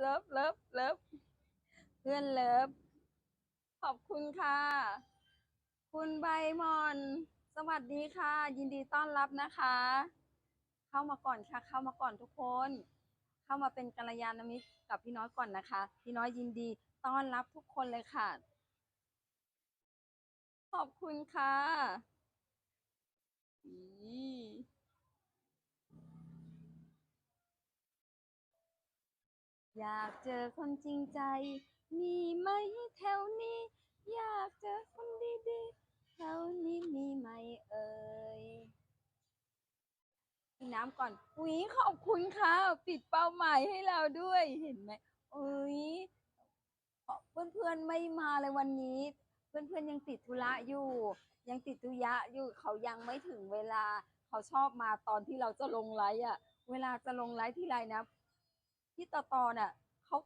เลิฟเลิฟเลิฟเพื่อนเลิฟขอบคุณค่ะ คุณใบมอน สวัสดีค่ะ ยินดีต้อนรับนะคะ เข้ามาก่อนค่ะ เข้ามาก่อนทุกคน เข้ามาเป็นกัลยาณมิตรกับพี่น้อยก่อนนะคะ พี่น้อยยินดีต้อนรับทุกคนเลยค่ะ ขอบคุณค่ะ อยากเจอคนจริงใจ มีไหมแถวนี้ อยากเจอคนดีๆแถวนี้มีไหมเอ่ยกินน้ำก่อนอุ้ยขอบคุณค่ะปิดเป้าหมายให้เราด้วยเห็นไหมอุ้ยเพื่อนเพื่อนๆไม่มาเลยวันนี้ เพื่อนเพื่อนๆยังติดธุระอยู่ ยังติดธุระอยู่เขายังไม่ถึงเวลา เขาชอบมาตอนที่เราจะลงไลฟ์อะ เวลาจะลงไลฟ์ที่ไรนะ ที่ตอตอเนี่ยเขา